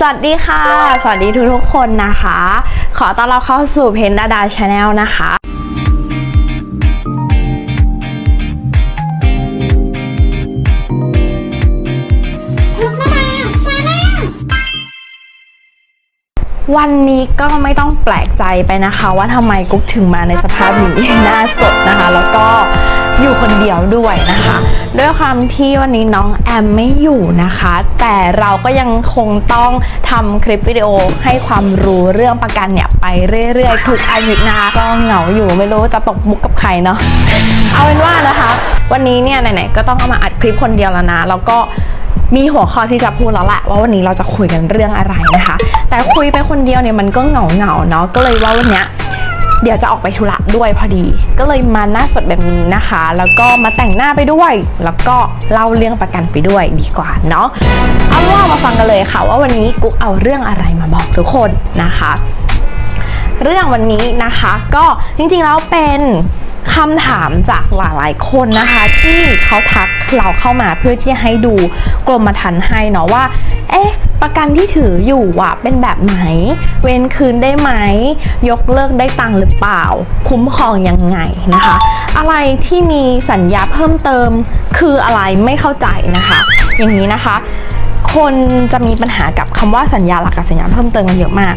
สวัสดีค่ะ สวัสดีทุกทุกๆคนนะคะ ขอต้อนรับเข้าสู่เพนดาดาชาแนลนะคะวันนี้ก็ไม่ต้องแปลกใจไปนะคะ ว่าทำไมกุ๊กถึงมาในสภาพนี้หน้าสดนะคะ แล้วก็ อยู่คนเดียวด้วยนะคะ ด้วยความที่วันนี้น้องแอมไม่อยู่นะคะ แต่เราก็ยังคงต้องทำคลิปวิดีโอให้ความรู้เรื่องประกันเนี่ยไปเรื่อยๆ ทุกอาทิตย์นะคะก็เหงาอยู่ไม่รู้จะตกมุกกับใครเนาะเอาเป็นว่านะคะ วันนี้เนี่ยไหนๆก็ต้องเอามาอัดคลิปคนเดียวแล้วนะแล้วก็มีหัวข้อที่จะพูดแล้วแหละว่าวันนี้เราจะคุยกันเรื่องอะไรนะคะ แต่คุยไปคนเดียวเนี่ยมันก็เหงาเหงาๆเนาะก็เลยว่าวันเนี้ย เดี๋ยวจะออกไปธุระด้วยพอดี ก็เลยมาหน้าสดแบบนี้นะคะ แล้วก็มาแต่งหน้าไปด้วย แล้วก็เล่าเรื่องประกันไปด้วยดีกว่าเนาะเอาว่ามาฟังกันเลยค่ะ ว่าวันนี้กุ๊กเอาเรื่องอะไรมาบอกทุกคนนะคะ เรื่องวันนี้นะคะก็จริงๆแล้วเป็นคำถามจากหลายๆคนนะคะ ที่เขาทักเราเข้ามาเพื่อที่ให้ดูกรมธรรม์ให้เนาะว่า เอ๊ะ ประกันที่ถืออยู่อะเป็นแบบไหน เว้นคืนได้ไหม ยกเลิกได้ตังหรือเปล่า คุ้มครองยังไงนะคะ อะไรที่มีสัญญาเพิ่มเติม คืออะไรไม่เข้าใจนะคะ อย่างนี้นะคะ คนจะมีปัญหากับคำว่าสัญญาหลักกับสัญญาเพิ่มเติมกันเยอะมาก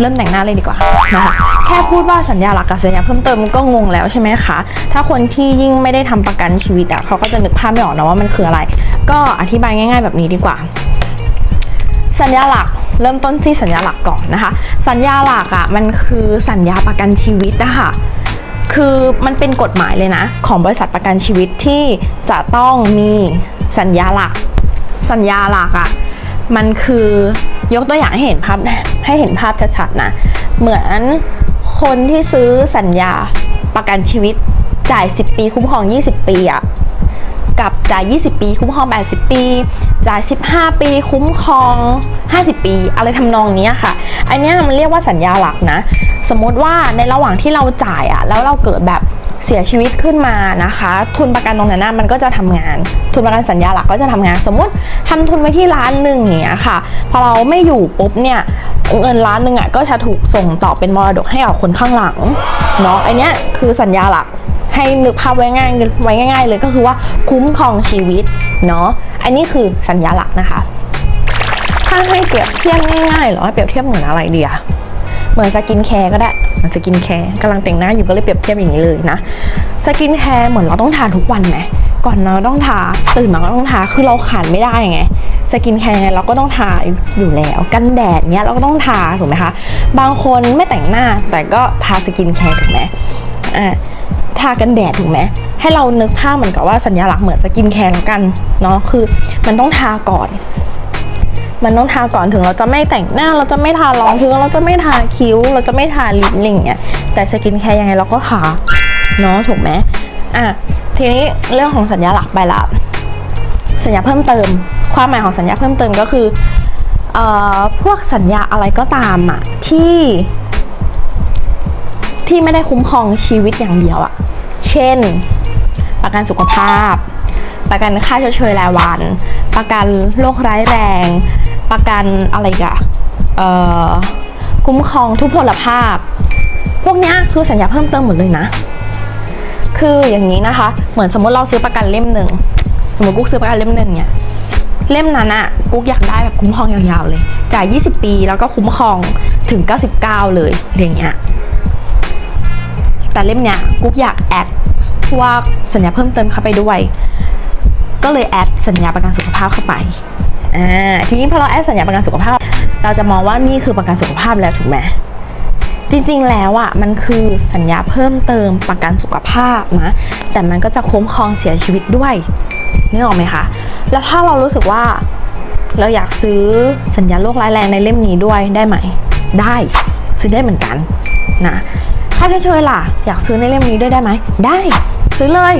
เริ่มแต่งหน้าเลยดีกว่านะคะแค่พูดว่าสัญญาหลักกับสัญญาเพิ่มเติมก็งงแล้วใช่ไหมคะ ถ้าคนที่ยิ่งไม่ได้ทำประกันชีวิตอะเขาก็จะนึกภาพไม่ออกนะว่ามันคืออะไร ก็อธิบายง่าย ๆ แบบนี้ดีกว่า สัญญาหลักเริ่มต้นที่สัญญาหลักก่อนนะคะ สัญญาหลักอะมันคือสัญญาประกันชีวิตนะคะคือมันเป็นกฎหมายเลยนะ ของบริษัทประกันชีวิตที่จะต้องมีสัญญาหลัก สัญญาหลักอะมันคือยกตัวอย่างให้เห็นภาพให้เห็นภาพชัดๆนะ เหมือนคนที่ซื้อสัญญาประกันชีวิตจ่าย 10 ปีคุ้มครอง 20 ปีอะ กับจ่าย 20 ปี คุ้มครอง 80 ปี จ่าย 15 ปี คุ้มครอง 50 ปี อะไรทำนองนี้ค่ะ อันนี้มันเรียกว่าสัญญาหลักนะ สมมติว่าในระหว่างที่เราจ่ายอะแล้วเราเกิดแบบเสียชีวิตขึ้นมานะคะ ทุนประกันตรงนั้นมันก็จะทำงาน ทุนประกันสัญญาหลักก็จะทำงาน สมมติทำทุนไว้ที่ล้านหนึ่งเงี้ยค่ะ พอเราไม่อยู่ปุ๊บเนี่ยเงินล้านหนึ่งอะก็จะถูกส่งต่อเป็นมรดกให้กับคนข้างหลังเนาะอันเนี้ยคือสัญญาหลัก ให้นึกภาพไว้ง่ายไว้ง่าย ๆ เลยก็คือว่าคุ้มครองชีวิตเนาะอันนี้คือสัญญาหลักนะคะถ้าให้เปรียบเทียบง่ายๆเหรอเปรียบเทียบเหมือนอะไรเดียเหมือนสกินแคร์ก็ได้เหมือนสกินแคร์กำลังแต่งหน้าอยู่ก็เลยเปรียบเทียบอย่างนี้เลยนะสกินแคร์เหมือนเราต้องทาทุกวันไหมก่อนนอนต้องทาตื่นมาก็ต้องทาคือเราขาดไม่ได้ไงสกินแคร์เราก็ต้องทาอยู่แล้วกันแดดเนี้ยเราก็ต้องทาถูกไหมคะบางคนไม่แต่งหน้าแต่ก็ทาสกินแคร์ถูกไหมอ่า ทากันแดดถูกไหมให้เรานึกภาพเหมือนกับว่าสัญลักษณ์เหมือนสกินแคร์แล้วกันเนาะคือมันต้องทาก่อน มันต้องทาก่อนถึงเราจะไม่แต่งหน้า เราจะไม่ทารองพื้นเราจะไม่ทาคิ้ว เราจะไม่ทาลิปอะไรอย่างเงี้ยแต่สกินแคร์ยังไงเราก็ทาเนาะถูกไหมอะทีนี้เรื่องของสัญญาหลักไปละสัญญาเพิ่มเติม ความหมายของสัญญาเพิ่มเติมก็คือเอ่อพวกสัญญาอะไรก็ตามอะที่ที่ไม่ได้คุ้มครองชีวิตอย่างเดียวอะ เช่น ประกันสุขภาพ ประกันค่าชดเชยรายวัน ประกันโรคร้ายแรง ประกันอะไรอีกะเอ่อคุ้มครองทุพพลภาพ พวกเนี้ยคือสัญญาเพิ่มเติมหมดเลยนะ คืออย่างนี้นะคะ เหมือนสมมติเราซื้อประกันเล่มหนึ่งสมมติกุ๊กซื้อประกันเล่มหนึ่งเนี่ยเล่มนั้นอะกุ๊กอยากได้แบบคุ้มครองยาวๆเลย จ่าย 20 ปีแล้วก็คุ้มครองถึง 99 เลยอย่างเงี้ย แต่เล่มเนี้ยกุ๊กอยากแอดพวกสัญญาเพิ่มเติมเข้าไปด้วย ก็เลยแอดสัญญาประกันสุขภาพเข้าไปอ่าทีนี้พอเราแอดสัญญาประกันสุขภาพ เราจะมองว่านี่คือประกันสุขภาพแล้วถูกไหมจริงๆ แล้วอะมันคือสัญญาเพิ่มเติมประกันสุขภาพนะแต่มันก็จะคุ้มครองเสียชีวิตด้วยนึกออกไหมคะ แล้วถ้าเรารู้สึกว่าเราอยากซื้อสัญญาโรคร้ายแรงในเล่มนี้ด้วยได้ไหม ได้ซื้อได้เหมือนกันนะ ค่าเชยๆล่ะ อยากซื้อในเล่มนี้ด้วยได้ไหม ได้ ซื้อเลย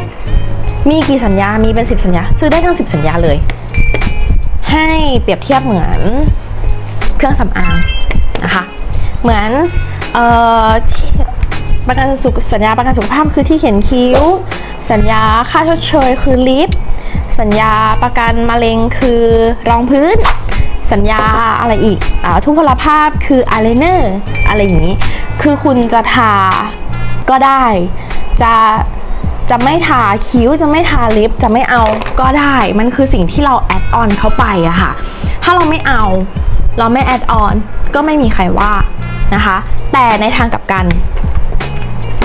มีกี่สัญญา มีเป็นสิบสัญญา ซื้อได้ทั้งสิบสัญญาเลย ให้เปรียบเทียบเหมือนเครื่องสำอางนะคะ เหมือนเอ่อประกันสุขสัญญาประกันสุขภาพคือที่เขียนคิ้ว สัญญาค่าชดเชยคือลิฟต์สัญญาประกันมะเร็งคือรองพื้น สัญญาอะไรอีกอ่าทุพพลภาพคืออายไลเนอร์อะไรอย่างนี้ คือคุณจะทาก็ได้ จะจะไม่ทาคิ้วจะไม่ทาลิปจะไม่เอาก็ได้ มันคือสิ่งที่เราแอดออนเข้าไปอะค่ะ ถ้าเราไม่เอา เราไม่แอดออนก็ไม่มีใครว่านะคะ แต่ในทางกลับกัน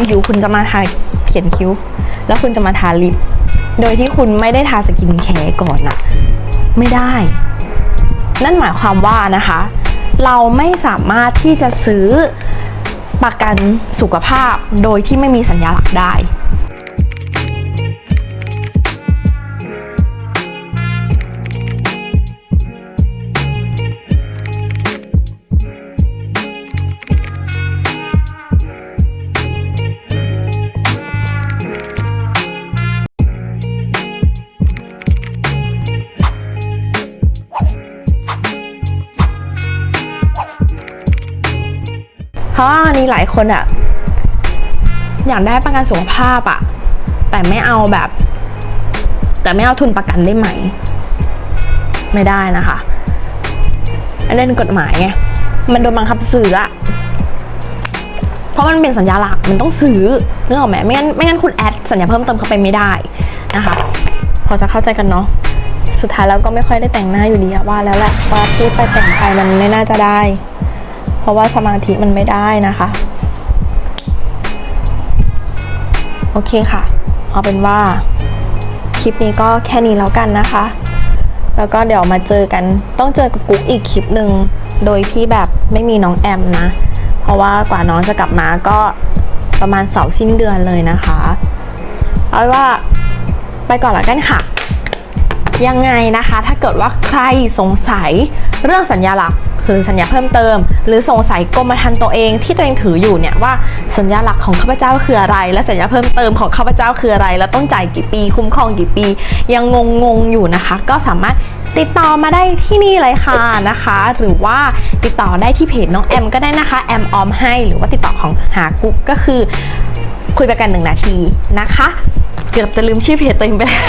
อยู่คุณจะมาทาเขียนคิ้ว แล้วคุณจะมาทาลิป โดยที่คุณไม่ได้ทาสกินแคร์ก่อนอะไม่ได้ นั่นหมายความว่านะคะ เราไม่สามารถที่จะซื้อ ประกันสุขภาพโดยที่ไม่มีสัญญาหลักได้ ราะว่าวันนี้หลายคนอะอยากได้ประกันสุขภาพอะแต่ไม่เอาแบบ แต่ไม่เอาทุนประกันได้ไหม ไม่ได้นะคะอันนี้เป็นกฎหมายไงมันโดนบังคับซื้ออะเพราะมันเป็นสัญญาหลักมันต้องซื้อนึกออกไหมไม่งั้นไม่งั้นคุณแอดสัญญาเพิ่มเติมเข้าไปไม่ได้นะคะ พอจะเข้าใจกันเนาะสุดท้ายแล้วก็ไม่ค่อยได้แต่งหน้าอยู่ดีอะว่าแล้วแหละว่าพูดไปแต่งไปมันไม่น่าจะได้ เพราะว่าสมาธิมันไม่ได้นะคะ โอเคค่ะ เอาเป็นว่า คลิปนี้ก็แค่นี้แล้วกันนะคะ แล้วก็เดี๋ยวมาเจอกันต้องเจอกับกุ๊กอีกคลิปหนึ่งโดยที่แบบไม่มีน้องแอมนะ เพราะว่ากว่าน้องจะกลับมาก็ประมาณเสาร์สิ้นเดือนเลยนะคะ เอาเป็นว่าไปก่อนแล้วกันค่ะ ยังไงนะคะ ถ้าเกิดว่าใครสงสัยเรื่องสัญญาหลัก คือสัญญาเพิ่มเติม หรือสงสัยกรมธรรม์ตัวเองที่ตัวเองถืออยู่เนี่ยว่าสัญญาหลักของข้าพเจ้าคืออะไร และสัญญาเพิ่มเติมของข้าพเจ้าคืออะไร แล้วต้องจ่ายกี่ปี คุ้มครองกี่ปี ยังงงงๆอยู่นะคะ ก็สามารถติดต่อมาได้ที่นี่เลยค่ะนะคะ หรือว่าติดต่อได้ที่เพจน้องแอมก็ได้นะคะแอมออมให้หรือว่าติดต่อของหากุ๊กก็คือคุยไปกันหนึ่งนาทีนะคะ เกือบจะลืมชื่อเพจตัวเองไปแล้ว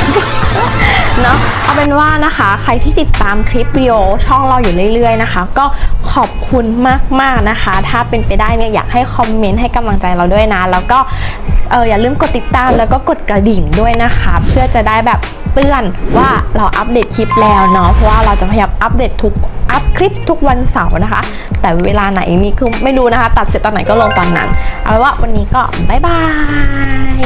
เนาะเอาเป็นว่านะคะ ใครที่ติดตามคลิปวิดีโอช่องเราอยู่เรื่อยๆนะคะ ก็ขอบคุณมากๆนะคะ ถ้าเป็นไปได้เนี่ยอยากให้คอมเมนต์ให้กำลังใจเราด้วยนะ แล้วก็เอออย่าลืมกดติดตามแล้วก็กดกระดิ่งด้วยนะคะ เพื่อจะได้แบบเตือนว่าเราอัปเดตคลิปแล้วเนาะเพราะว่าเราจะพยายามอัปเดตทุกอัพคลิปทุกวันเสาร์นะคะ แต่เวลาไหนนี่คือไม่รู้นะคะ ตัดเสร็จตอนไหนก็ลงตอนนั้น เอาเป็นว่าวันนี้ก็บ๊ายบาย